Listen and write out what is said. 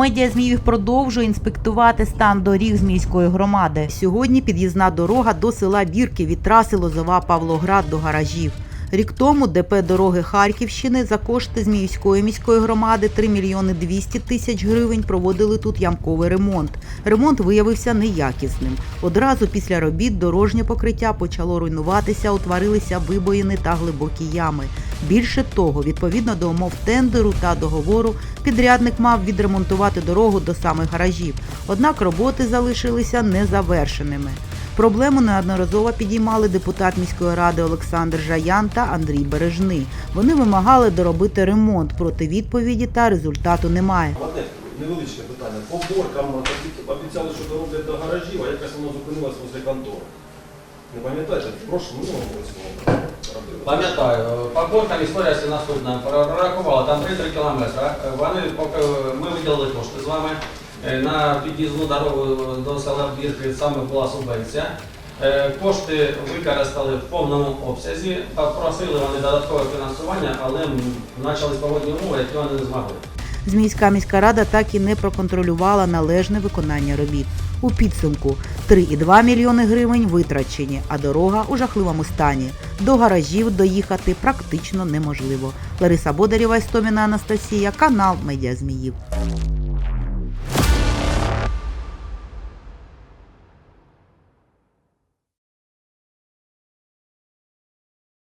Медіа Зміїв продовжує інспектувати стан доріг Зміївської громади. Сьогодні під'їзна дорога до села Бірки від траси Лозова Павлоград до гаражів. Рік тому ДП дороги Харківщини за кошти Зміївської міської громади 3 мільйони 200 тисяч гривень проводили тут ямковий ремонт. Ремонт виявився неякісним. Одразу після робіт дорожнє покриття почало руйнуватися, утворилися вибоїни та глибокі ями. Більше того, відповідно до умов тендеру та договору, підрядник мав відремонтувати дорогу до самих гаражів. Однак роботи залишилися незавершеними. Проблему неодноразово підіймали депутат міської ради Олександр Жаян та Андрій Бережний. Вони вимагали доробити ремонт, проти відповіді та результату немає. Невеличке питання. По боркам обіцяли, що дороблять до гаражів, а якось воно зупинилось возле контори. Не пам'ятаєте, в прошлому році робили. Пам'ятаю, по історія це наступна. Прорахували там 3-3 кілометри. Вони поки ми виділили кошти з вами е, на під'їзну дорогу до села Бірки, саме була субвенція. Е, Кошти використали в повному обсязі, попросили вони додаткове фінансування, але м, почались погодні умови, які вони не змогли. Зміївська міська рада так і не проконтролювала належне виконання робіт. У підсумку 3,2 мільйони гривень витрачені, а дорога у жахливому стані. До гаражів доїхати практично неможливо. Лариса Бодарєва, Істоміна Анастасія, канал Медіа Зміїв.